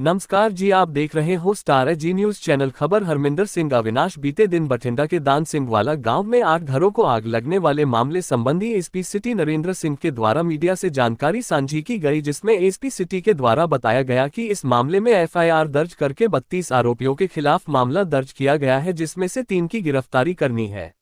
नमस्कार जी, आप देख रहे हो स्टार जी न्यूज़ चैनल। खबर हरमिंदर सिंह अविनाश बीते दिन बठिंडा के दान सिंह वाला गाँव में आठ घरों को आग लगने वाले मामले संबंधी एसपी सिटी नरेंद्र सिंह के द्वारा मीडिया से जानकारी साझी की गई, जिसमें एसपी सिटी के द्वारा बताया गया कि इस मामले में एफआईआर दर्ज करके 32 आरोपियों के खिलाफ मामला दर्ज किया गया है, जिसमें से तीन की गिरफ्तारी करनी है।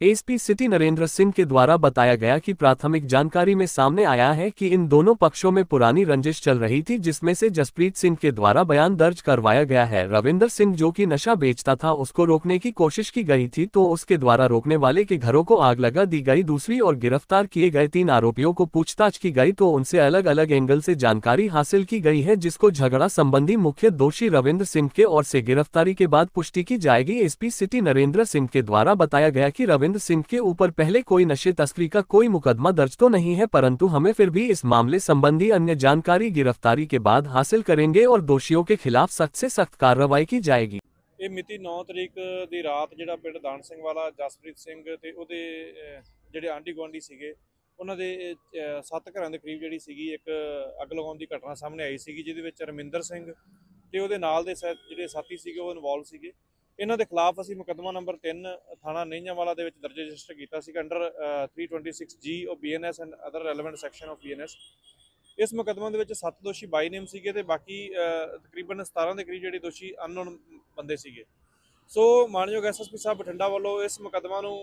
एसपी सिटी नरेंद्र सिंह के द्वारा बताया गया कि प्राथमिक जानकारी में सामने आया है कि इन दोनों पक्षों में पुरानी रंजिश चल रही थी, जिसमें से जसप्रीत सिंह के द्वारा बयान दर्ज करवाया गया है। रविंदर सिंह जो कि नशा बेचता था, उसको रोकने की कोशिश की गई थी तो उसके द्वारा रोकने वाले के घरों को आग लगा दी गई। दूसरी और गिरफ़्तार किए गए तीन आरोपियों को पूछताछ की गई तो उनसे अलग अलग एंगल से जानकारी हासिल की गई है, जिसको झगड़ा संबंधी मुख्य दोषी रविन्द्र सिंह के और से गिरफ्तारी के बाद पुष्टि की जाएगी। एसपी सिटी नरेंद्र सिंह के द्वारा बताया गया कि रविंद्र सिंह के ऊपर पहले कोई नशे तस्करी का कोई मुकदमा दर्ज तो नहीं है परंतु हमें फिर भी इस मामले संबंधी अन्य जानकारी गिरफ्तारी के बाद हासिल करेंगे और दोषियों के खिलाफ सख्त से सख्त कार्रवाई की जाएगी ਇਹ ਮਿਤੀ 9 ਤਰੀਕ ਦੀ ਰਾਤ ਜਿਹੜਾ ਪਿੰਡ ਦਾਨ ਸਿੰਘ ਵਾਲਾ ਜਸਪ੍ਰੀਤ ਸਿੰਘ ਤੇ ਉਹਦੇ ਅਹ, ਜਿਹੜੇ ਆਂਢੀ ਗੁਆਂਢੀ ਸੀਗੇ ਉਹਨਾਂ ਦੇ ਅਹ, ਸੱਤ ਘਰਾਂ ਦੇ ਕਰੀਬ ਜਿਹੜੀ ਸੀਗੀ ਇੱਕ ਅੱਗ ਲਗਾਉਣ ਦੀ ਘਟਨਾ ਸਾਹਮਣੇ ਆਈ ਸੀਗੀ ਜਿਹਦੇ ਵਿੱਚ ਰਮਿੰਦਰ ਸਿੰਘ ਤੇ ਉਹਦੇ ਨਾਲ ਦੇ ਸਾ- ਜਿਹੜੇ ਸਾਥੀ ਸੀਗੇ ਉਹ ਇਨਵੋਲਵ ਸੀਗੇ ਇਹਨਾਂ ਦੇ ਖਿਲਾਫ ਅਸੀਂ ਮੁਕੱਦਮਾ ਨੰਬਰ 3 ਥਾਣਾ ਨਈਆਂਵਾਲਾ ਦੇ ਵਿੱਚ ਦਰਜ ਰਜਿਸਟਰ ਕੀਤਾ ਸੀਗਾ under 326 G of BNS and other relevant section of BNS ਇਸ ਮੁਕੱਦਮੇ ਦੇ ਵਿੱਚ ਸੱਤ ਦੋਸ਼ੀ ਬਾਈ ਨੇਮ ਸੀਗੇ ਤੇ ਬਾਕੀ ਤਕਰੀਬਨ 17 ਦੇ ਕਰੀਬ ਜਿਹੜੇ ਦੋਸ਼ੀ ਅਨਨੋਨ ਬੰਦੇ ਸੀਗੇ। ਸੋ ਮਾਨਯੋਗ ਐਸਐਸਪੀ ਸਾਹਿਬ ਬਠਿੰਡਾ ਵੱਲੋਂ ਇਸ ਮੁਕੱਦਮਾ ਨੂੰ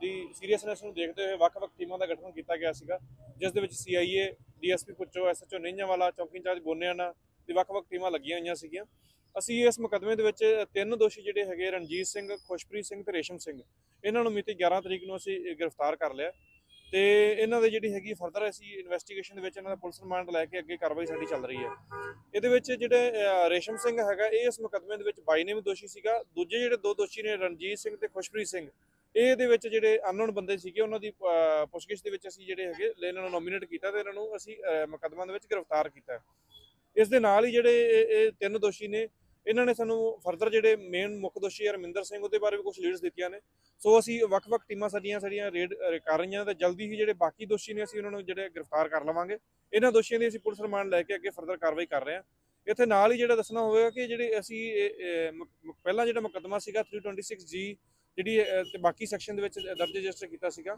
ਦੀ ਸੀਰੀਅਸਨੈਸ ਨੂੰ ਦੇਖਦੇ ਹੋਏ ਵੱਖ-ਵੱਖ ਟੀਮਾਂ ਦਾ ਗਠਨ ਕੀਤਾ ਗਿਆ ਸੀਗਾ, ਜਿਸ ਦੇ ਵਿੱਚ ਸੀਆਈਏ ਡੀਐਸਪੀ ਪੁੱਚੋ ਐਸਐਚਓ ਨਈਆਂਵਾਲਾ, ਚੌਕੀ ਇੰਚਾਰਜ ਗੋਨਿਆਣਾ ਦੀ ਵੱਖ-ਵੱਖ ਟੀਮਾਂ ਲੱਗੀਆਂ ਹੋਈਆਂ ਸੀਗੀਆਂ। ਅਸੀਂ ਇਸ ਮੁਕੱਦਮੇ ਦੇ ਵਿੱਚ ਤਿੰਨ ਦੋਸ਼ੀ ਜਿਹੜੇ ਹੈਗੇ ਰਣਜੀਤ ਸਿੰਘ ਖੁਸ਼ਪ੍ਰੀਤ ਸਿੰਘ ਤੇ ਰੇਸ਼ਮ ਸਿੰਘ। ਇਹਨਾਂ ਨੂੰ ਮਿਤੀ 11 ਤਰੀਕ ਨੂੰ ਅਸੀਂ ਗ੍ਰਿਫਤਾਰ ਕਰ ਲਿਆ। ਤੇ ਇਹਨਾਂ ਦੇ ਜਿਹੜੀ ਹੈਗੀ ਫਰਦਰ ਅਸੀਂ ਇਨਵੈਸਟੀਗੇਸ਼ਨ ਦੇ ਵਿੱਚ ਇਹਨਾਂ ਦਾ ਪੁਲਿਸ ਰਿਮਾਂਡ ਲੈ ਕੇ ਅੱਗੇ ਕਾਰਵਾਈ ਸਾਡੀ ਚੱਲ ਰਹੀ ਹੈ। ਇਹਦੇ ਵਿੱਚ ਜਿਹੜੇ ਰੇਸ਼ਮ ਸਿੰਘ ਹੈਗਾ ਇਹ ਇਸ ਮੁਕੱਦਮੇ ਦੇ ਵਿੱਚ ਬਾਈ ਨੇ ਵੀ ਦੋਸ਼ੀ ਸੀਗਾ। ਦੂਜੇ ਜਿਹੜੇ ਦੋ ਦੋਸ਼ੀ ਨੇ ਰਣਜੀਤ ਸਿੰਘ ਤੇ ਖੁਸ਼ਪ੍ਰੀਤ ਸਿੰਘ ਇਹ ਇਹਦੇ ਵਿੱਚ ਜਿਹੜੇ ਅਨਨੋਨ ਬੰਦੇ ਸੀਗੇ ਉਹਨਾਂ ਦੀ ਪੁੱਛਗਿੱਛ ਦੇ ਵਿੱਚ ਅਸੀਂ ਜਿਹੜੇ ਹੈਗੇ ਇਹਨਾਂ ਨੂੰ ਨੋਮੀਨੇਟ ਕੀਤਾ ਤੇ ਇਹਨਾਂ ਨੂੰ ਅਸੀਂ ਅਹ, ਦੇ ਵਿੱਚ ਗ੍ਰਿਫਤਾਰ ਕੀਤਾ। ਇਸ ਦੇ ਨਾਲ ਹੀ ਜਿਹੜੇ ਇਹ ਤਿੰਨ ਦੋਸ਼ੀ ਨੇ ਇਹਨਾਂ ਨੇ ਸਾਨੂੰ ਫਰਦਰ ਜਿਹੜੇ ਮੇਨ ਮੁੱਖ ਦੋਸ਼ੀ ਰਮਿੰਦਰ ਸਿੰਘ ਉਹਦੇ ਬਾਰੇ ਵੀ ਕੁਝ ਲੀਡਸ ਦਿੱਤੀਆਂ ਨੇ। ਸੋ ਅਸੀਂ ਵੱਖ-ਵੱਖ ਟੀਮਾਂ ਸਾਡੀਆਂ ਸਾਡੀਆਂ ਰੇਡ ਕਰ ਰਹੀਆਂ ਤੇ ਜਲਦੀ ਹੀ ਜਿਹੜੇ ਬਾਕੀ ਦੋਸ਼ੀ ਨੇ ਅਸੀਂ ਉਹਨਾਂ ਨੂੰ ਜਿਹੜੇ ਗ੍ਰਿਫਤਾਰ ਕਰ ਲਵਾਂਗੇ। ਇਹਨਾਂ ਦੋਸ਼ੀਆਂ ਦੀ ਅਸੀਂ ਪੁਲਿਸ ਰਿਮਾਂਡ ਲੈ ਕੇ ਅੱਗੇ ਫਰਦਰ ਕਾਰਵਾਈ ਕਰ ਰਹੇ ਹਾਂ। ਇੱਥੇ ਨਾਲ ਹੀ ਜਿਹੜਾ ਦੱਸਣਾ ਹੋਵੇਗਾ ਕਿ ਜਿਹੜੇ ਅਸੀਂ ਪਹਿਲਾਂ ਜਿਹੜਾ ਮੁਕੱਦਮਾ ਸੀਗਾ 326 ਜੀ ਜਿਹੜੀ ਤੇ ਬਾਕੀ ਸੈਕਸ਼ਨ ਦੇ ਵਿੱਚ ਦਰਜ ਰਜਿਸਟਰ ਕੀਤਾ ਸੀਗਾ।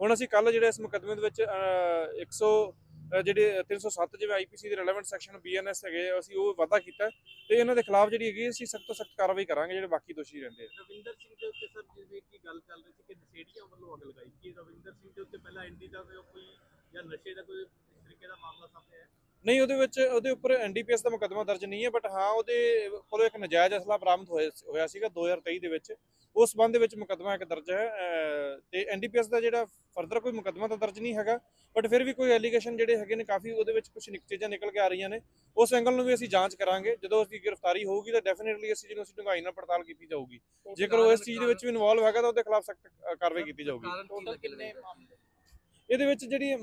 ਹੁਣ ਅਸੀਂ ਕੱਲ ਜਿਹੜੇ ਇਸ ਮੁਕੱਦਮੇ ਦੇ ਵਿੱਚ ਅਹ, 100 ਜਿਹੜੇ 307 ਜਿਵੇਂ ਆਈਪੀਸੀ ਦੇ ਰੈਲੇਵੈਂਟ ਸੈਕਸ਼ਨ ਬੀਐਨਐਸ ਹੈਗੇ, ਅਸੀਂ ਉਹ ਵਾਧਾ ਕੀਤਾ ਤੇ ਇਹਨਾਂ ਦੇ ਖਿਲਾਫ ਜਿਹੜੀ ਹੈਗੀ ਅਸੀਂ ਸਖਤ ਤੋਂ ਸਖਤ ਕਾਰਵਾਈ ਕਰਾਂਗੇ, ਜਿਹੜੇ ਬਾਕੀ ਦੋਸ਼ੀ ਰਹਿੰਦੇ ਆ। ਰਵਿੰਦਰ ਸਿੰਘ ਦੇ ਉੱਤੇ ਸਰ, ਜਿਵੇਂ ਕਿ ਗੱਲ ਚੱਲ ਰਹੀ ਸੀ ਕਿ ਨਸ਼ੇੜੀਆਂ ਵੱਲੋਂ ਅੱਗ ਲਗਾਈ ਕਿ ਰਵਿੰਦਰ ਸਿੰਘ ਦੇ ਉੱਤੇ ਪਹਿਲਾਂ ਐਂਟੀ ਦਾ ਕੋਈ ਜਾਂ ਨਸ਼ੇ ਦਾ ਕੋਈ ਤਰੀਕੇ ਦਾ ਮਾਮਲਾ ਸਾਹਮਣੇ ਆਇਆ? ਨਹੀਂ, ਉਹਦੇ ਵਿੱਚ, ਉਹਦੇ ਉੱਪਰ ਐਨਡੀਪੀਐਸ ਦਾ ਮੁਕੱਦਮਾ ਦਰਜ ਨਹੀਂ ਹੈ ਬਟ ਹਾਂ, ਉਹਦੇ ਕੋਲੋਂ ਇੱਕ ਨਜਾਇਜ਼ ਅਸਲਾ ਬਰਾਮਦ ਹੋਇਆ ਸੀਗਾ 2023 ਦੇ ਵਿੱਚ। ਉਸ ਸੰਬੰਧ ਦੇ ਵਿੱਚ ਮੁਕੱਦਮਾ ਇੱਕ ਦਰਜ ਹੈ ਤੇ ਐਨਡੀਪੀਐਸ ਦਾ ਜਿਹੜਾ ਫਰਦਰ ਕੋਈ ਮੁਕੱਦਮਾ ਤਾਂ ਦਰਜ ਨਹੀਂ ਹੈਗਾ ਬਟ ਫਿਰ ਵੀ ਕੋਈ ਐਲੀਗੇਸ਼ਨ ਜਿਹੜੇ ਹੈਗੇ ਨੇ, ਕਾਫੀ ਉਹਦੇ ਵਿੱਚ ਕੁਝ ਚੀਜ਼ਾਂ ਨਿਕਲ ਕੇ ਆ ਰਹੀਆਂ ਨੇ। ਉਸ ਐਂਗਲ ਨੂੰ ਵੀ ਅਸੀਂ ਜਾਂਚ ਕਰਾਂਗੇ, ਜਦੋਂ ਉਸ ਦੀ ਗ੍ਰਿਫਤਾਰੀ ਹੋਊਗੀ, ਤਾਂ ਡੈਫੀਨਿਟਲੀ ਅਸੀਂ ਜਿਹਨੂੰ ਅਸੀਂ ਢੁੰਗਾਈ ਨਾਲ ਪੜਤਾਲ ਕੀਤੀ ਜਾਊਗੀ। ਜੇਕਰ ਉਹ ਇਸ ਚੀਜ਼ ਦੇ ਵਿੱਚ ਵੀ ਇਨਵੋਲਵ ਹੈਗਾ, ਤਾਂ ਉਹਦੇ ਖਿਲਾਫ ਸਖਤ ਕਾਰਵਾਈ ਕੀਤੀ ਜਾਊਗੀ। ਟੋਟਲ ਕਿੰਨੇ ਮਾਮਲੇ ਇਹਦੇ ਵਿੱਚ ਜਿਹੜੀ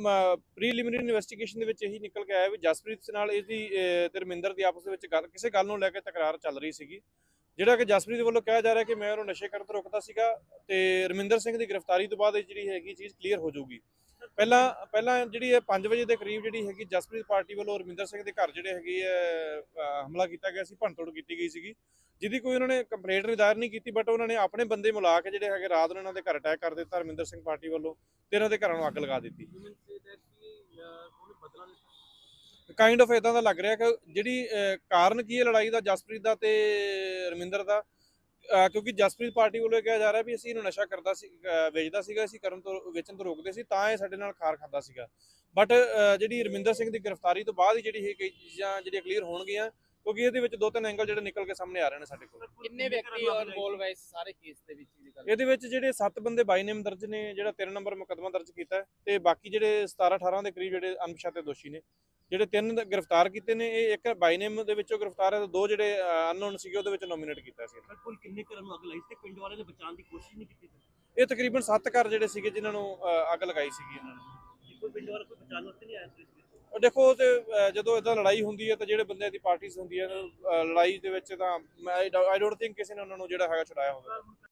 ਪ੍ਰੀਲਿਮਿਨਰੀ ਇਨਵੈਸਟੀਗੇਸ਼ਨ ਦੇ ਵਿੱਚ ਇਹੀ ਨਿਕਲ ਕੇ ਆਇਆ ਵੀ ਜਸਪ੍ਰੀਤ ਨਾਲ ਇਹਦੀ ਅਹ, ਤੇ ਰਮਿੰਦਰ ਦੀ ਆਪਸ ਦੇ ਵਿੱਚ ਗੱਲ ਕਿਸੇ ਗੱਲ ਨੂੰ ਲੈ ਕੇ ਤਕਰਾਰ ਚੱਲ ਰਹੀ ਸੀਗੀ। ਜਿਹੜਾ ਕਿ ਜਸਪ੍ਰੀਤ ਵੱਲੋਂ ਕਿਹਾ ਜਾ ਰਿਹਾ ਕਿ ਮੈਂ ਉਹਨੂੰ ਨਸ਼ੇ ਕਰਨ ਤੋਂ ਰੋਕਦਾ ਸੀਗਾ ਤੇ ਰਮਿੰਦਰ ਸਿੰਘ ਦੀ ਗ੍ਰਿਫਤਾਰੀ ਤੋਂ ਬਾਅਦ ਇਹ ਜਿਹੜੀ ਹੈਗੀ ਚੀਜ਼ ਕਲੀਅਰ ਹੋ ਜਾਊਗੀ। ਪਹਿਲਾਂ ਪਹਿਲਾਂ ਜਿਹੜੀ ਹੈ 5 ਵਜੇ ਦੇ ਕਰੀਬ ਜਿਹੜੀ ਹੈਗੀ ਜਸਪ੍ਰੀਤ ਪਾਰਟੀ ਵੱਲੋਂ ਰਮਿੰਦਰ ਸਿੰਘ ਦੇ ਘਰ ਜਿਹੜੇ ਹੈਗੇ ਹਮਲਾ ਕੀਤਾ ਗਿਆ ਸੀ, ਭੰਨਤੋੜ ਕੀਤੀ ਗਈ ਸੀਗੀ। ਜਿਹਦੀ ਕੋਈ ਉਹਨਾਂ ਨੇ ਕੰਪਲੇਂਟ ਨਹੀਂ ਦਾਇਰ ਨਹੀਂ ਕੀਤੀ ਬਟ ਉਹਨਾਂ ਨੇ ਆਪਣੇ ਬੰਦੇ ਮਿਲਾ ਕੇ ਜਿਹੜੇ ਹੈਗੇ ਰਾਤ ਨੂੰ ਇਹਨਾਂ ਦੇ ਘਰ ਅਟੈਕ ਕਰ ਦਿੱਤਾ ਰਮਿੰਦਰ ਸਿੰਘ ਪਾਰਟੀ ਵੱਲੋਂ ਤੇ ਇਹਨਾਂ ਦੇ ਘਰਾਂ ਨੂੰ ਅੱਗ ਲਗਾ ਦਿੱਤੀ। ਕਾਈਂਡ ਆਫ ਇਦਾਂ ਦਾ ਲੱਗ ਰਿਹਾ ਕਿ ਜਿਹੜੀ ਕਾਰਨ ਕੀ ਹੈ ਲੜਾਈ ਦਾ ਜਸਪ੍ਰੀਤ ਦਾ ਤੇ ਰਮਿੰਦਰ ਦਾ? ਕਿਉਂਕਿ ਜਸਪ੍ਰੀਤ ਪਾਰਟੀ ਵੱਲੋਂ ਕਿਹਾ ਜਾ ਰਿਹਾ ਵੀ ਅਸੀਂ ਇਹਨੂੰ ਨਸ਼ਾ ਕਰਦਾ ਸੀ ਵੇਚਦਾ ਸੀਗਾ ਅਸੀਂ ਕਰਨ ਤੋਂ ਵੇਚਣ ਤੋਂ ਰੋਕਦੇ ਸੀ ਤਾਂ ਇਹ ਸਾਡੇ ਨਾਲ ਖਾਰ ਖਾਂਦਾ ਸੀਗਾ। ਬਟ ਜਿਹੜੀ ਰਮਿੰਦਰ ਸਿੰਘ ਦੀ ਗ੍ਰਿਫਤਾਰੀ ਤੋਂ ਬਾਅਦ ਹੀ ਜਿਹੜੀ ਇਹ ਕਈ ਚੀਜ਼ਾਂ ਜਿਹੜੀਆਂ ਕਲੀਅਰ ਹੋਣਗੀਆਂ ਕਿਉਂਕਿ ਇਹਦੇ ਵਿੱਚ ਦੋ ਤਿੰਨ ਐਂਗਲ ਜਿਹੜੇ ਨਿਕਲ ਕੇ ਸਾਹਮਣੇ ਆ ਰਹੇ ਨੇ ਸਾਡੇ ਕੋਲ। ਕਿੰਨੇ ਵਿਅਕਤੀ ਇਨਵੋਲਵ ਹੈ ਇਸ ਸਾਰੇ ਕੇਸ ਦੇ ਵਿੱਚ ਇਹਦੇ ਵਿੱਚ ਜਿਹੜੇ 7 ਬੰਦੇ ਬਾਈ ਨੇਮ ਦਰਜ ਨੇ ਜਿਹੜਾ 3 ਨੰਬਰ ਮੁਕੱਦਮਾ ਦਰਜ ਕੀਤਾ ਤੇ ਬਾਕੀ ਜਿਹੜੇ 17 18 ਦੇ ਕਰੀਬ ਜਿਹੜੇ ਅਣਪਛਾਤੇ ਦੋਸ਼ੀ ਨੇ ਜਿਹੜੇ ਤਿੰਨ ਗ੍ਰਿਫਤਾਰ ਕੀਤੇ ਨੇ ਇਹ ਇੱਕ ਬਾਈ ਨੇਮ ਦੇ ਵਿੱਚੋਂ ਗ੍ਰਿਫਤਾਰ ਹੈ ਤੇ ਦੋ ਜਿਹੜੇ ਅਨਨੋਨ ਸੀਗੇ ਉਹਦੇ ਵਿੱਚ ਨੋਮੀਨੇਟ ਕੀਤਾ ਸੀ। ਕੁੱਲ ਕਿੰਨੇ ਘਰਾਂ ਨੂੰ ਅੱਗ ਲਾਈ ਤੇ ਪਿੰਡ ਵਾਲਿਆਂ ਨੇ ਬਚਾਉਣ ਦੀ ਕੋਸ਼ਿਸ਼ ਨਹੀਂ ਕੀਤੀ ਇਹ ਤਕਰੀਬਨ 7 ਘਰ ਜਿਹੜੇ ਸੀਗੇ ਜਿਨ੍ਹਾਂ ਨੂੰ ਅੱਗ ਲਗਾਈ ਸੀਗੀ ਇਹਨਾਂ ਨੇ। ਕੋਈ ਪਿੰਡ ਵਾਲਾ ਕੋਈ ਬਚਾਉਣ ਵਾਸਤੇ ਨਹੀਂ ਆਇਆ ਸੀ ਦੇਖੋ ਤੇ ਜਦੋਂ ਇਦਾਂ ਲੜਾਈ ਹੁੰਦੀ ਹੈ ਤਾਂ ਜਿਹੜੇ ਬੰਦੇ ਦੀ ਪਾਰਟੀਆਂ ਹੁੰਦੀਆਂ ਲੜਾਈ ਦੇ ਵਿੱਚ ਤਾਂ ਆਈ ਡੋਨਟ ਥਿੰਕ ਕਿਸੇ ਨੇ ਉਹਨਾਂ ਨੂੰ ਜਿਹੜਾ ਹੈਗਾ ਛੁਡਾਇਆ ਹੋਵੇ।